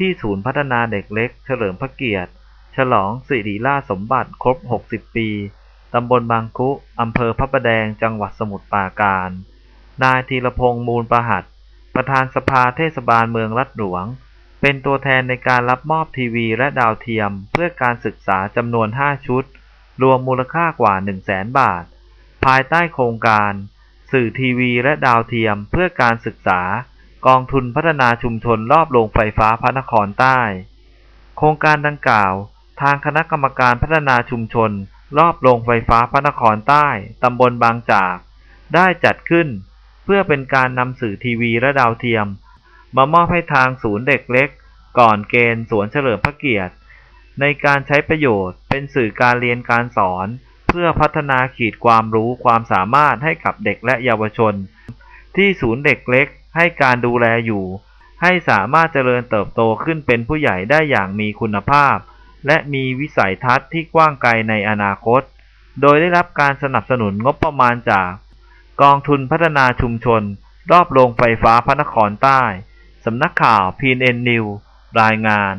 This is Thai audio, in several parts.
ที่ศูนย์พัฒนาเด็กเล็ก เฉลิมพระเกียรติ ฉลองสิริราชสมบัติครบ 60 ปี ตำบลบางคุ อำเภอพระประแดง จังหวัดสมุทรปราการ นายธีรพงษ์มูลประหัตประธานสภาเทศบาลเมืองลัดหลวง เป็นตัวแทนในการรับมอบทีวีและดาวเทียม เพื่อการศึกษาจำนวน 5 ชุด รวมมูลค่ากว่า 100,000บาท ภายใต้โครงการ สื่อทีวีและดาวเทียมเพื่อการศึกษา กองทุนพัฒนาชุมชนรอบโรงไฟฟ้าพระนครใต้ โครงการดังกล่าว ทางคณะกรรมการพัฒนาชุมชน รอบโรงไฟฟ้าพระนครใต้ ตำบลบางจาก ได้จัดขึ้น เพื่อเป็นการนำสื่อทีวีและดาวเทียม มามอบให้ทางศูนย์เด็กเล็ก ก่อนเกณฑ์สวนเฉลิมพระเกียรติ ในการใช้ประโยชน์ เป็นสื่อการเรียนการสอน เพื่อพัฒนาขีดความรู้ความสามารถให้กับเด็กและเยาวชน ที่ศูนย์เด็กเล็ก ให้การดูแลอยู่ ให้สามารถเจริญเติบโตขึ้นเป็นผู้ใหญ่ได้อย่างมีคุณภาพ และมีวิสัยทัศน์ที่กว้างไกลในอนาคต โดยได้รับการสนับสนุนงบประมาณจาก กองทุนพัฒนาชุมชน รอบโรงไฟฟ้าพระนครใต้สำนักข่าว PNN News รายงาน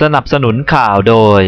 สนับสนุนข่าวโดย